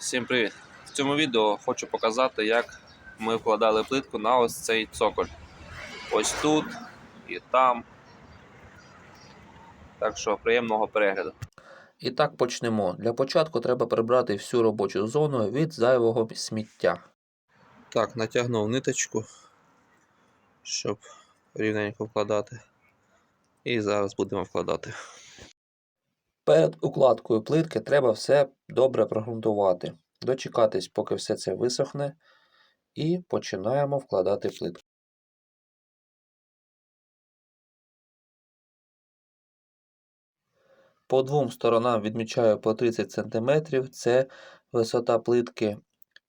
Всім привіт! В цьому відео хочу показати, як ми вкладали плитку на ось цей цоколь. Ось тут і там. Так що приємного перегляду. І так почнемо. Для початку треба прибрати всю робочу зону від зайвого сміття. Так, натягнув ниточку, щоб рівненько вкладати. І зараз будемо вкладати. Перед укладкою плитки треба все добре прогрунтувати. Дочекатись, поки все це висохне, і починаємо вкладати плитку. По двом сторонам відмічаю по 30 см, це висота плитки.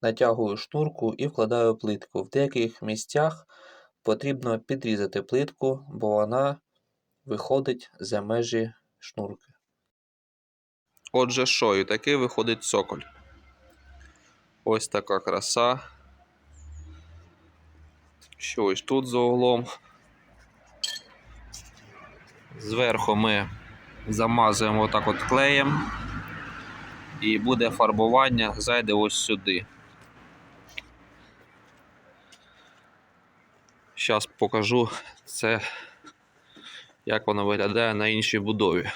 Натягую шнурку і вкладаю плитку. В деяких місцях потрібно підрізати плитку, бо вона виходить за межі шнурки. Отже, що, і такий виходить цоколь. Ось така краса. Що ось тут за углом. Зверху ми замазуємо отак от клеєм. І буде фарбування, зайде ось сюди. Зараз покажу це, як воно виглядає на іншій будові.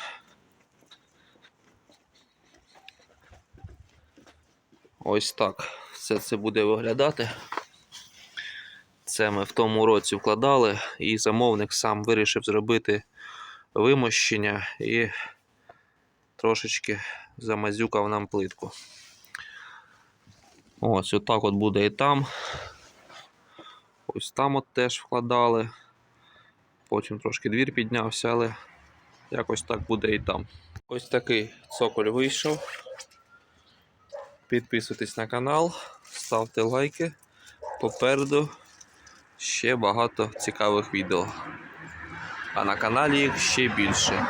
Ось так все це буде виглядати. Це ми в тому році вкладали, і замовник сам вирішив зробити вимощення і трошечки замазюкав нам плитку. Ось отак от буде і там. Ось там от теж вкладали. Потім трошки двір піднявся, але якось так буде і там. Ось такий цоколь вийшов. Підписуйтесь на канал, ставте лайки. Попереду ще багато цікавих відео. А на каналі їх ще більше.